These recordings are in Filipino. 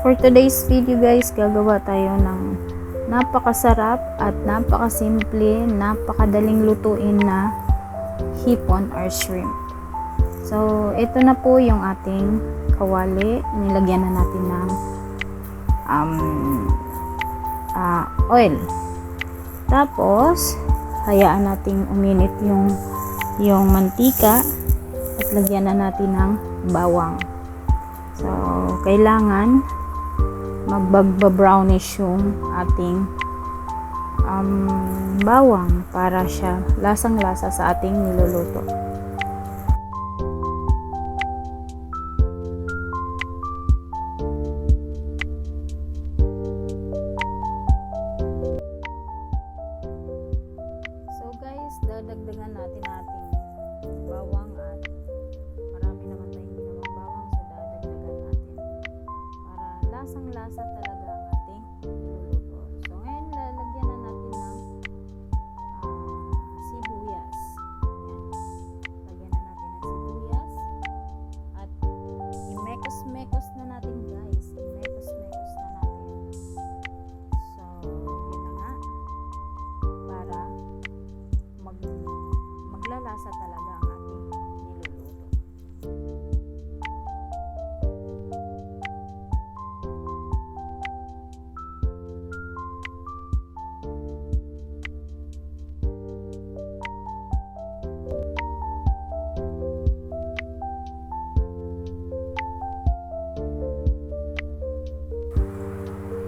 For today's video guys, gagawa tayo ng napakasarap at napakasimple, napakadaling lutuin na hipon or shrimp. So, ito na po yung ating kawali. Nilagyan na natin ng um, ah, oil. Tapos, hayaan nating uminit yung yung mantika at lagyan na natin ng bawang. So, kailangan magbagba-brownish yung ating um, bawang para siya lasang-lasa sa ating niluluto. So guys, dadagdagan natin ating bawang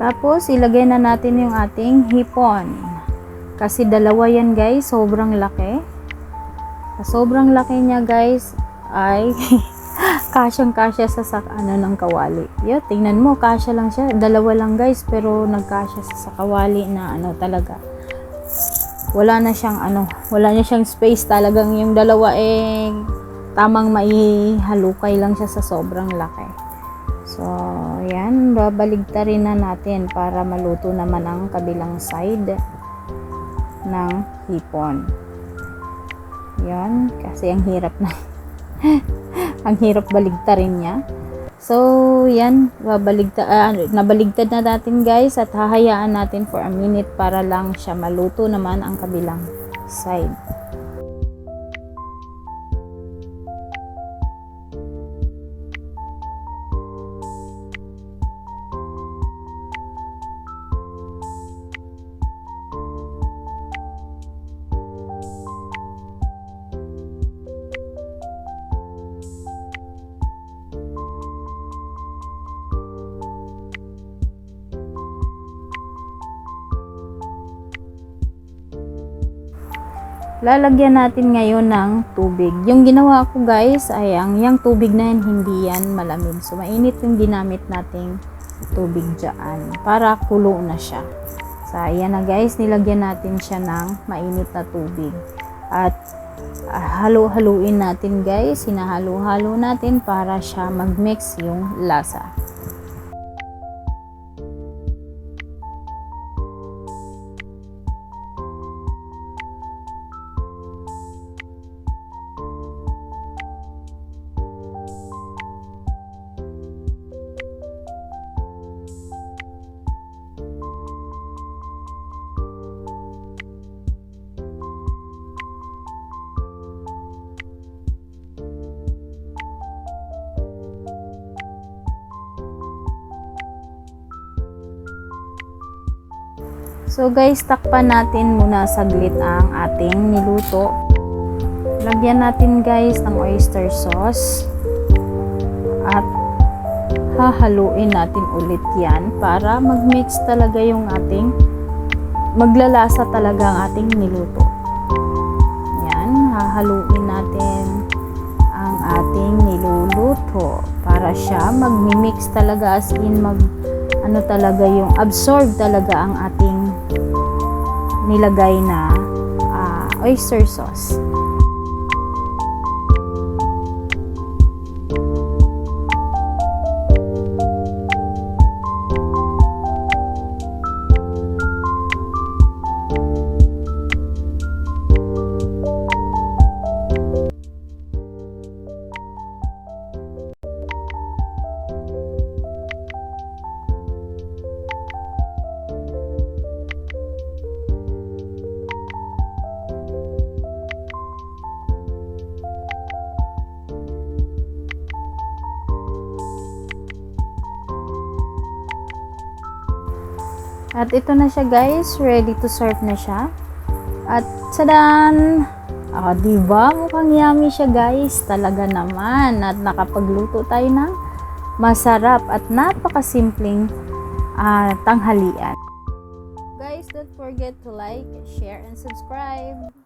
Tapos, ilagay na natin yung ating hipon. Kasi dalawa yan guys, sobrang laki. Sobrang laki niya guys, ay kasyang kasya sa sak ano ng kawali. Yo, tingnan mo, kasya lang siya. Dalawa lang guys, pero nagkasya sa, sa kawali na ano talaga. Wala na siyang ano, wala na siyang space talagang yung dalawa eh tamang maihalukay lang siya sa sobrang laki. So, yan, babaligtarin na natin para maluto naman ang kabilang side ng hipon. Yan, kasi ang hirap na ang hirap baligtarin niya. So, yan, babaligta, ah, nabaligtad na natin guys at hahayaan natin for a minute para lang siya maluto naman ang kabilang side. Lalagyan natin ngayon ng tubig. Yung ginawa ko guys ay ang yung tubig na yan hindi yan malamig. So mainit yung ginamit nating tubig dyan para kulo na siya. So ayan na guys, nilagyan natin siya ng mainit na tubig. At ah, halu-haluin natin guys, hinahalo-halo natin para siya mag-mix yung lasa. So guys, takpan natin muna saglit ang ating niluto. Lagyan natin guys ng oyster sauce. At hahaluin natin ulit yan para mag-mix talaga yung ating maglalasa talaga ang ating niluto. Yan, hahaluin natin ang ating niluluto para siya mag-mix talaga as in mag ano talaga yung absorb talaga ang ating nilagay na ah, oyster sauce. At ito na siya guys, ready to serve na siya. At sadan! Ah, di ba? Mukhang yummy siya guys. Talaga naman. At nakapagluto tayo ng masarap at napakasimpleng ah, tanghalian. Guys, don't forget to like, share, and subscribe.